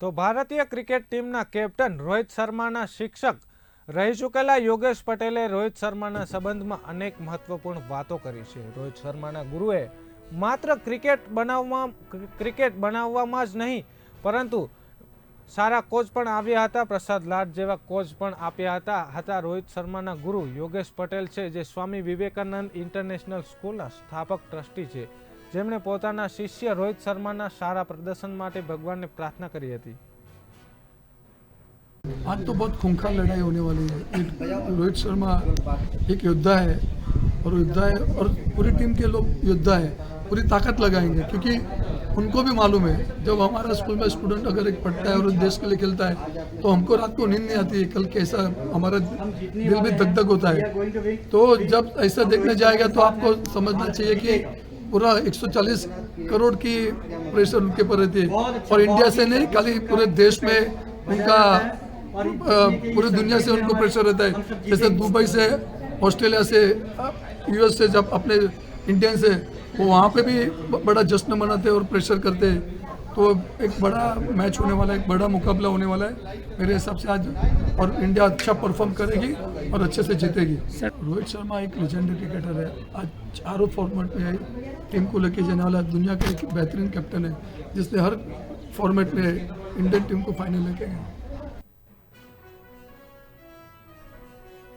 તો ભારતીય ક્રિકેટ ટીમના કેપ્ટન રોહિત શર્માના શિક્ષક રહી ચૂકેલા યોગેશ પટેલે રોહિત શર્માના સંબંધમાં અનેક મહત્વપૂર્ણ વાતો કરી છે. રોહિત શર્માના ગુરુએ માત્ર ક્રિકેટ બનાવવા, ક્રિકેટ બનાવવામાં જ નહીં, પરંતુ સારા કોચ પણ આવ્યા હતા. પ્રસાદ લાડ જેવા કોચ પણ આપ્યા હતા હતા રોહિત શર્માના ગુરુ યોગેશ પટેલ છે, જે સ્વામી વિવેકાનંદ ઇન્ટરનેશનલ સ્કૂલના સ્થાપક ટ્રસ્ટી છે. જેમણે પોતાના શિષ્ય રોહિત શર્માના સારા પ્રદર્શન માટે ભગવાનને પ્રાર્થના કરી હતી आज तो बहुत खूंखार लड़ाई होने वाली है एक रोहित शर्मा एक योद्धा है और योद्धा है और पूरी टीम के लोग योद्धा है पूरी ताकत लगाएंगे क्योंकि उनको भी मालूम है जब हमारा स्कूल में स्टूडेंट अगर एक पढ़ता है और देश के लिए खेलता है तो हमको रात को नींद नहीं आती है कल कैसा हमारा दिल भी धक धक होता है तो जब ऐसा देखने जाएगा तो आपको समझना चाहिए कि पूरा 140 करोड़ की प्रेशर उनके ऊपर रहती है और इंडिया से नहीं, खाली पूरे देश में उनका पूरी दुनिया से उनको प्रेशर रहता है। जैसे दुबई से, ऑस्ट्रेलिया से, यूएस से, जब अपने इंडियन से, वो वहाँ पे भी बड़ा जश्न मनाते हैं और प्रेशर करते हैं। तो एक बड़ा मैच होने वाला है एक बड़ा मुकाबला होने वाला है। मेरे हिसाब से आज और इंडिया अच्छा परफॉर्म करेगी और अच्छे से जीतेगी। रोहित शर्मा एक लेजेंडरी क्रिकेटर है। आज चारों फॉर्मेट में टीम को लेके जाने वाला दुनिया का एक बेहतरीन कैप्टन है जिसने हर फॉर्मेट में इंडियन टीम को फाइनल लेके गया